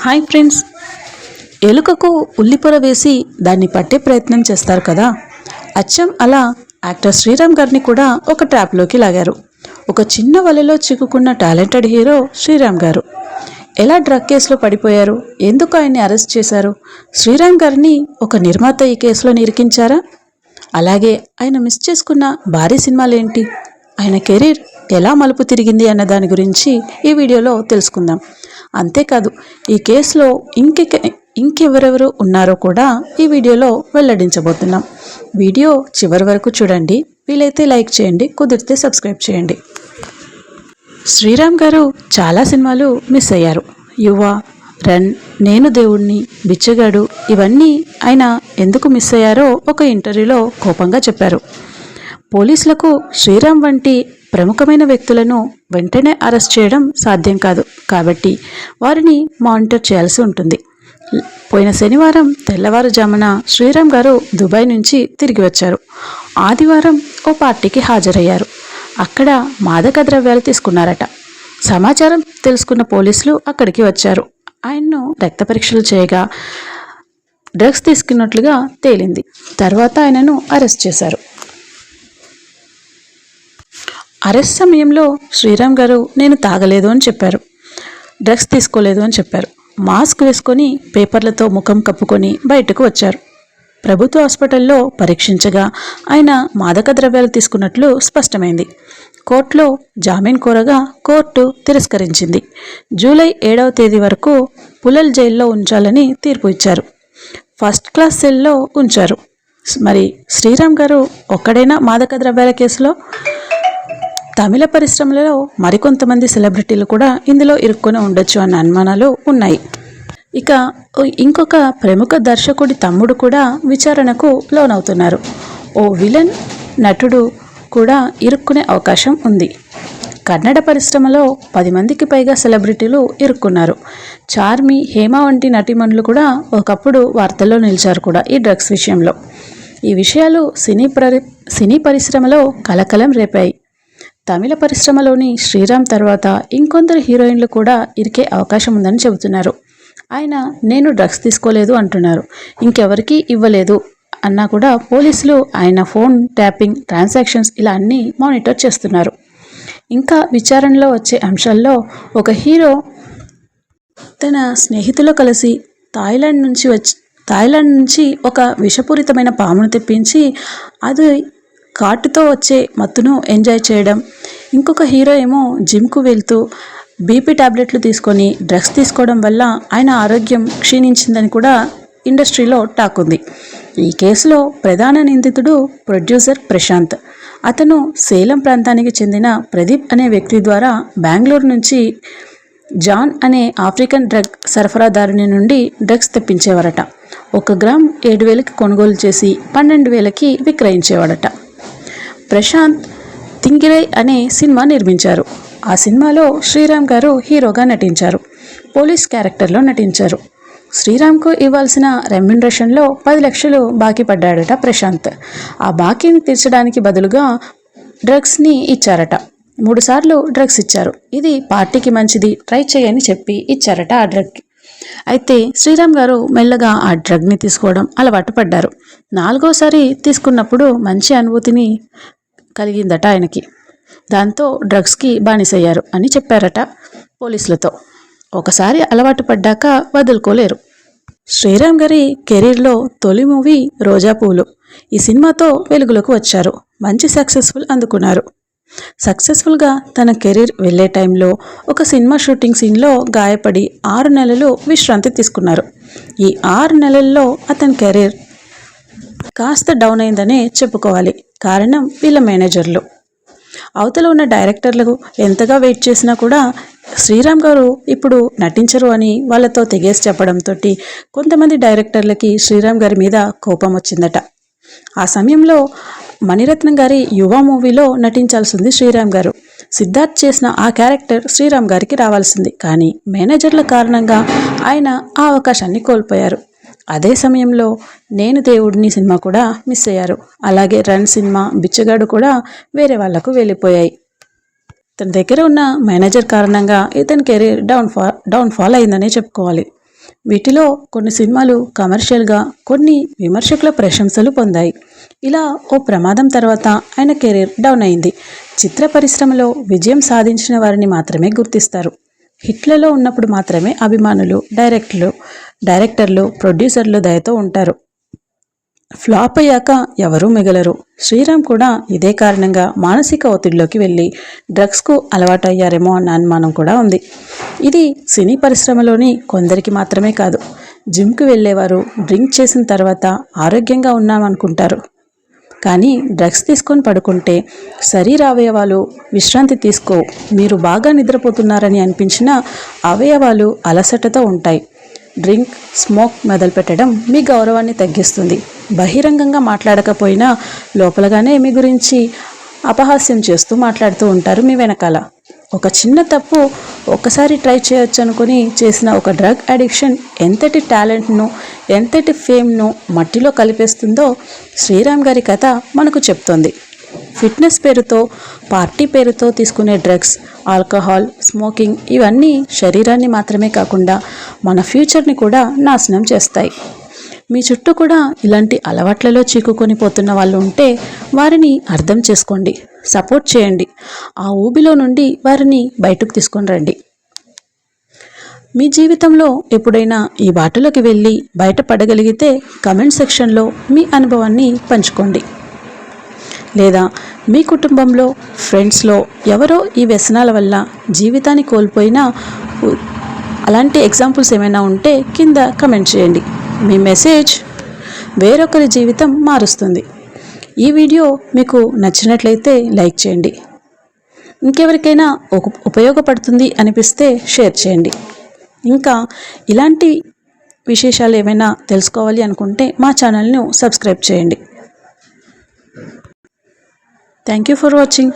Hi friends. ఎలుకకు ఉల్లిపొర వేసి దాన్ని పట్టే ప్రయత్నం చేస్తారు కదా? అచ్చం అలా యాక్టర్ శ్రీరామ్ గారిని కూడా ఒక ట్రాప్లోకి లాగారు. ఒక చిన్న వలలో చిక్కుకున్న టాలెంటెడ్ హీరో శ్రీరామ్ గారు. ఎలా డ్రగ్ కేసులో పడిపోయారు? ఎందుకు ఆయన్ని అరెస్ట్ చేశారు? శ్రీరామ్ గారిని ఒక నిర్మాత ఈ కేసులో నిరికించారా? అలాగే ఆయన మిస్ చేసుకున్న భారీ సినిమాలేంటి? ఆయన కెరీర్ ఎలా మలుపు తిరిగింది అన్న దాని గురించి ఈ వీడియోలో తెలుసుకుందాం. అంతేకాదు ఈ కేసులో ఇంకె ఇంకెవరెవరు ఉన్నారో కూడా ఈ వీడియోలో వెల్లడించబోతున్నాం. వీడియో చివరి వరకు చూడండి వీలైతే లైక్ చేయండి కుదిరితే సబ్స్క్రైబ్ చేయండి. శ్రీరామ్ గారు చాలా సినిమాలు మిస్ అయ్యారు. యువ రన్ నేను దేవుణ్ణి బిచ్చగాడు ఇవన్నీ ఆయన ఎందుకు మిస్ అయ్యారో ఒక ఇంటర్వ్యూలో కోపంగా చెప్పారు. పోలీసులకు శ్రీరామ్ వంటి ప్రముఖమైన వ్యక్తులను వెంటనే అరెస్ట్ చేయడం సాధ్యం కాదు. కాబట్టి వారిని మానిటర్ చేయాల్సి ఉంటుంది. పోయిన శనివారం తెల్లవారుజామున శ్రీరామ్ గారు దుబాయ్ నుంచి తిరిగి వచ్చారు. ఆదివారం ఓ పార్టీకి హాజరయ్యారు. అక్కడ మాదక ద్రవ్యాలు తీసుకున్నారట. సమాచారం తెలుసుకున్న పోలీసులు అక్కడికి వచ్చారు. ఆయన్ను రక్త పరీక్షలు చేయగా డ్రగ్స్ తీసుకున్నట్లుగా తేలింది. తర్వాత ఆయనను అరెస్ట్ చేశారు. అరెస్ట్ సమయంలో శ్రీరామ్ గారు నేను తాగలేదు అని చెప్పారు. డ్రగ్స్ తీసుకోలేదు అని చెప్పారు. మాస్క్ వేసుకొని పేపర్లతో ముఖం కప్పుకొని బయటకు వచ్చారు. ప్రభుత్వ హాస్పిటల్లో పరీక్షించగా ఆయన మాదక ద్రవ్యాలు తీసుకున్నట్లు స్పష్టమైంది. కోర్టులో జామీన్ కోరగా కోర్టు తిరస్కరించింది. జూలై ఏడవ తేదీ వరకు పులల్ జైల్లో ఉంచాలని తీర్పు ఇచ్చారు. ఫస్ట్ క్లాస్ సెల్లో ఉంచారు. మరి శ్రీరామ్ గారు ఒక్కడైనా మాదక ద్రవ్యాల కేసులో? తమిళ పరిశ్రమలలో మరికొంతమంది సెలబ్రిటీలు కూడా ఇందులో ఇరుక్కొని ఉండొచ్చు అన్న అనుమానాలు ఉన్నాయి. ఇక ఇంకొక ప్రముఖ దర్శకుడి తమ్ముడు కూడా విచారణకు లోనవుతున్నారు. ఓ విలన్ నటుడు కూడా ఇరుక్కునే అవకాశం ఉంది. కన్నడ పరిశ్రమలో పది మందికి పైగా సెలబ్రిటీలు ఇరుక్కున్నారు. చార్మి హేమ వంటి నటీమణులు కూడా ఒకప్పుడు వార్తల్లో నిలిచారు కూడా ఈ డ్రగ్స్ విషయంలో. ఈ విషయాలు సినీ ప్ర సినీ పరిశ్రమలో కలకలం రేపాయి. తమిళ పరిశ్రమలోని శ్రీరామ్ తర్వాత ఇంకొందరు హీరోయిన్లు కూడా ఇరికే అవకాశం ఉందని చెబుతున్నారు. ఆయన నేను డ్రగ్స్ తీసుకోలేదు అంటున్నారు. ఇంకెవరికీ ఇవ్వలేదు అన్నా కూడా పోలీసులు ఆయన ఫోన్ ట్యాపింగ్ ట్రాన్సాక్షన్స్ ఇలా అన్నీ మానిటర్ చేస్తున్నారు. ఇంకా విచారణలో వచ్చే అంశాల్లో ఒక హీరో తన స్నేహితులు కలిసి థాయిలాండ్ నుంచి వచ్చి థాయిలాండ్ నుంచి ఒక విషపూరితమైన పామును తెప్పించి అది కాటుతో వచ్చే మత్తును ఎంజాయ్ చేయడం. ఇంకొక హీరో ఏమో జిమ్కు వెళ్తూ బీపీ టాబ్లెట్లు తీసుకొని డ్రగ్స్ తీసుకోవడం వల్ల ఆయన ఆరోగ్యం క్షీణించిందని కూడా ఇండస్ట్రీలో టాక్ ఉంది. ఈ కేసులో ప్రధాన నిందితుడు ప్రొడ్యూసర్ ప్రశాంత్. అతను సేలం ప్రాంతానికి చెందిన ప్రదీప్ అనే వ్యక్తి ద్వారా బెంగళూరు నుంచి జాన్ అనే ఆఫ్రికన్ డ్రగ్ సరఫరాదారుని నుండి డ్రగ్స్ తెప్పించేవారట. ఒక గ్రామ్ ఏడు వేలకి కొనుగోలు చేసి పన్నెండు వేలకి విక్రయించేవాడట. ప్రశాంత్ తింగిరై అనే సినిమా నిర్మించారు. ఆ సినిమాలో శ్రీరామ్ గారు హీరోగా నటించారు. పోలీస్ క్యారెక్టర్లో నటించారు. శ్రీరామ్కు ఇవ్వాల్సిన రెమ్యునరేషన్లో పది లక్షలు బాకీ పడ్డాడట ప్రశాంత్. ఆ బాకీని తీర్చడానికి బదులుగా డ్రగ్స్ని ఇచ్చారట. మూడుసార్లు డ్రగ్స్ ఇచ్చారు. ఇది పార్టీకి మంచిది ట్రై చేయని చెప్పి ఇచ్చారట ఆ డ్రగ్కి అయితే శ్రీరామ్ గారు మెల్లగా ఆ డ్రగ్ని తీసుకోవడం అలవాటు పడ్డారు. నాలుగోసారి తీసుకున్నప్పుడు మంచి అనుభూతిని కలిగిందట ఆయనకి. దాంతో డ్రగ్స్కి బానిసయ్యారు అని చెప్పారట పోలీసులతో. ఒకసారి అలవాటు పడ్డాక వదులుకోలేరు. శ్రీరామ్ గారి కెరీర్లో తొలి మూవీ రోజా పూలు. ఈ సినిమాతో వెలుగులోకి వచ్చారు. మంచి సక్సెస్ఫుల్ అందుకున్నారు. సక్సెస్ఫుల్గా తన కెరీర్ వెళ్ళే టైంలో ఒక సినిమా షూటింగ్ సీన్లో గాయపడి ఆరు నెలలు విశ్రాంతి తీసుకున్నారు. ఈ ఆరు నెలల్లో అతని కెరీర్ కాస్త డౌన్ అయిందనే చెప్పుకోవాలి. కారణం వీళ్ళ మేనేజర్లు. అవతల ఉన్న డైరెక్టర్లకు ఎంతగా వెయిట్ చేసినా కూడా శ్రీరామ్ గారు ఇప్పుడు నటించరు అని వాళ్ళతో తెగేసి చెప్పడంతో కొంతమంది డైరెక్టర్లకి శ్రీరామ్ గారి మీద కోపం వచ్చిందట. ఆ సమయంలో మణిరత్నం గారి యువ మూవీలో నటించాల్సింది శ్రీరామ్ గారు. సిద్ధార్థ్ చేసిన ఆ క్యారెక్టర్ శ్రీరామ్ గారికి రావాల్సింది. కానీ మేనేజర్ల కారణంగా ఆయన ఆ అవకాశాన్ని కోల్పోయారు. అదే సమయంలో నేను దేవుడిని సినిమా కూడా మిస్ అయ్యారు. అలాగే రన్ సినిమా బిచ్చగాడు కూడా వేరే వాళ్ళకు వెళ్ళిపోయాయి. తన దగ్గర ఉన్న మేనేజర్ కారణంగా ఇతని career down downfall down fall అయిందనే చెప్పుకోవాలి. వీటిలో కొన్ని సినిమాలు కమర్షియల్గా కొన్ని విమర్శకుల ప్రశంసలు పొందాయి. ఇలా ఓ ప్రమాదం తర్వాత ఆయన కెరీర్ డౌన్ అయింది. చిత్ర పరిశ్రమలో విజయం సాధించిన వారిని మాత్రమే గుర్తిస్తారు. హిట్లలో ఉన్నప్పుడు మాత్రమే అభిమానులు డైరెక్టర్లు డైరెక్టర్లు ప్రొడ్యూసర్లు దయతో ఉంటారు. ఫ్లాప్ అయ్యాక ఎవరూ మిగలరు. శ్రీరామ్ కూడా ఇదే కారణంగా మానసిక ఒత్తిడిలోకి వెళ్ళి డ్రగ్స్కు అలవాటయ్యారేమో అన్న అనుమానం కూడా ఉంది. ఇది సినీ పరిశ్రమలోని కొందరికి మాత్రమే కాదు జిమ్కి వెళ్ళేవారు డ్రింక్ చేసిన తర్వాత ఆరోగ్యంగా ఉన్నామనుకుంటారు. కానీ డ్రగ్స్ తీసుకొని పడుకుంటే శరీర అవయవాలు విశ్రాంతి తీసుకో మీరు బాగా నిద్రపోతున్నారని అనిపించిన అవయవాలు అలసటతో ఉంటాయి. డ్రింక్ స్మోక్ మొదలుపెట్టడం మీ గౌరవాన్ని తగ్గిస్తుంది. బహిరంగంగా మాట్లాడకపోయినా లోపలగానే మీ గురించి అపహాస్యం చేస్తూ మాట్లాడుతూ ఉంటారు మీ వెనకాల. ఒక చిన్న తప్పు ఒక్కసారి ట్రై చేయొచ్చు అనుకుని చేసిన ఒక డ్రగ్ అడిక్షన్ ఎంతటి టాలెంట్ను ఎంతటి ఫేమ్ను మట్టిలో కలిపేస్తుందో శ్రీరామ్ గారి కథ మనకు చెప్తోంది. ఫిట్నెస్ పేరుతో పార్టీ పేరుతో తీసుకునే డ్రగ్స్ ఆల్కహాల్ స్మోకింగ్ ఇవన్నీ శరీరాన్ని మాత్రమే కాకుండా మన ఫ్యూచర్ని కూడా నాశనం చేస్తాయి. మీ చుట్టూ కూడా ఇలాంటి అలవాట్లలో చిక్కుకొని పోతున్న వాళ్ళు ఉంటే వారిని అర్థం చేసుకోండి సపోర్ట్ చేయండి. ఆ ఊబిలో నుండి వారిని బయటకు తీసుకొని రండి. మీ జీవితంలో ఎప్పుడైనా ఈ బాటలోకి వెళ్ళి బయటపడగలిగితే కమెంట్ సెక్షన్లో మీ అనుభవాన్ని పంచుకోండి. లేదా మీ కుటుంబంలో ఫ్రెండ్స్లో ఎవరో ఈ వ్యసనాల వల్ల జీవితాన్ని కోల్పోయినా అలాంటి ఎగ్జాంపుల్స్ ఏమైనా ఉంటే కింద కమెంట్ చేయండి. మీ మెసేజ్ వేరొకరి జీవితం మారుస్తుంది. ఈ వీడియో మీకు నచ్చినట్లయితే లైక్ చేయండి. ఇంకెవరికైనా ఉపయోగపడుతుంది అనిపిస్తే షేర్ చేయండి. ఇంకా ఇలాంటి విశేషాలు ఏమైనా తెలుసుకోవాలి అనుకుంటే మా ఛానల్ను సబ్స్క్రైబ్ చేయండి. Thank you for watching